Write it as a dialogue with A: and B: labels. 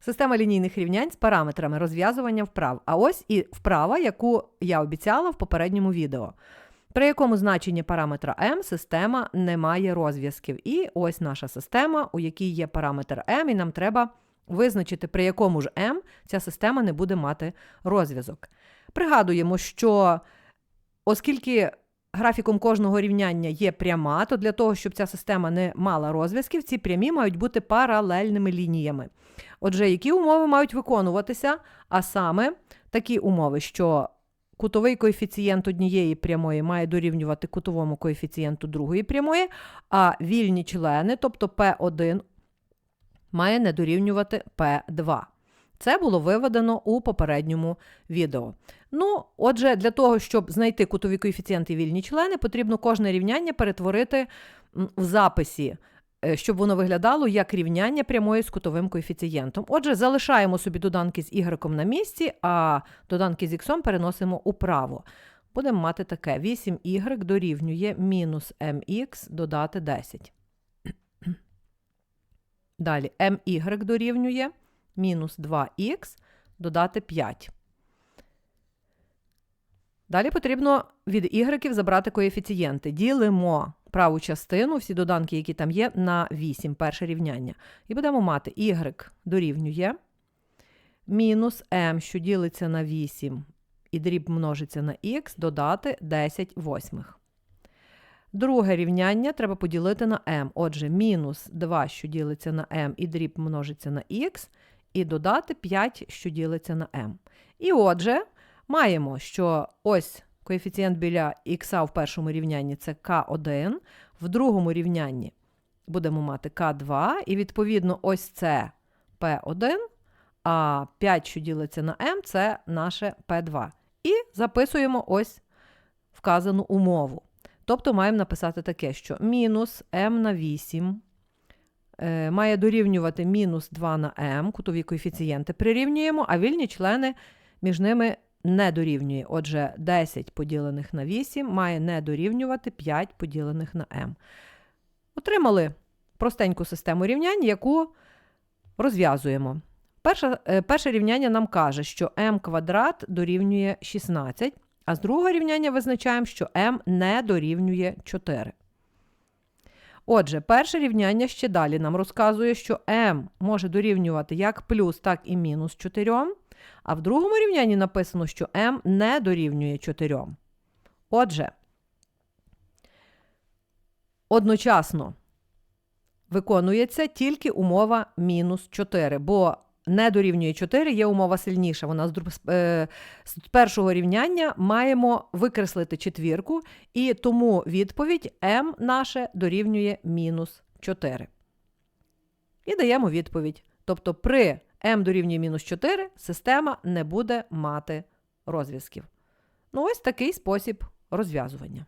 A: Система лінійних рівнянь з параметрами розв'язування вправ. А ось і вправа, яку я обіцяла в попередньому відео. При якому значенні параметра m система не має розв'язків. І ось наша система, у якій є параметр m, і нам треба визначити, при якому ж m ця система не буде мати розв'язок. Пригадуємо, що оскільки графіком кожного рівняння є пряма, то для того, щоб ця система не мала розв'язків, ці прямі мають бути паралельними лініями. Отже, які умови мають виконуватися? А саме такі умови, що кутовий коефіцієнт однієї прямої має дорівнювати кутовому коефіцієнту другої прямої, а вільні члени, тобто P1, має не дорівнювати P2. Це було виведено у попередньому відео. Ну, отже, для того, щоб знайти кутові коефіцієнти вільні члени, потрібно кожне рівняння перетворити в записі, е, щоб воно виглядало як рівняння прямої з кутовим коефіцієнтом. Отже, залишаємо собі доданки з y на місці, а доданки з x переносимо управо. Будемо мати таке: 8y дорівнює мінус mx додати 10. Далі my дорівнює мінус 2х додати 5. Далі потрібно від ігреків забрати коефіцієнти. Ділимо праву частину, всі доданки, які там є, на 8, перше рівняння. І будемо мати y дорівнює мінус m, що ділиться на 8, і дріб множиться на х, додати 10 восьмих. Друге рівняння треба поділити на m. Отже, мінус 2, що ділиться на m, і дріб множиться на х, і додати 5, що ділиться на m. І отже, маємо, що ось коефіцієнт біля х в першому рівнянні це k1, в другому рівнянні будемо мати k2, і відповідно ось це p1, а 5, що ділиться на m, це наше p2. І записуємо ось вказану умову. Тобто маємо написати таке, що мінус m на 8 е, має дорівнювати мінус 2 на m, кутові коефіцієнти прирівнюємо, а вільні члени між ними не дорівнює. Отже, 10 поділених на 8 має не дорівнювати 5 поділених на m. Отримали простеньку систему рівнянь, яку розв'язуємо. Перше, е, перше рівняння нам каже, що m квадрат дорівнює 16, а з другого рівняння визначаємо, що m не дорівнює 4. Отже, перше рівняння ще далі нам розказує, що m може дорівнювати як плюс, так і мінус 4, а в другому рівнянні написано, що m не дорівнює 4. Отже, одночасно виконується тільки умова мінус 4, бо не дорівнює 4, є умова сильніша. Вона з, е, з першого рівняння маємо викреслити четвірку, і тому відповідь m наше дорівнює мінус 4. І даємо відповідь. Тобто при m дорівнює мінус 4 система не буде мати розв'язків. Ну, ось такий спосіб розв'язування.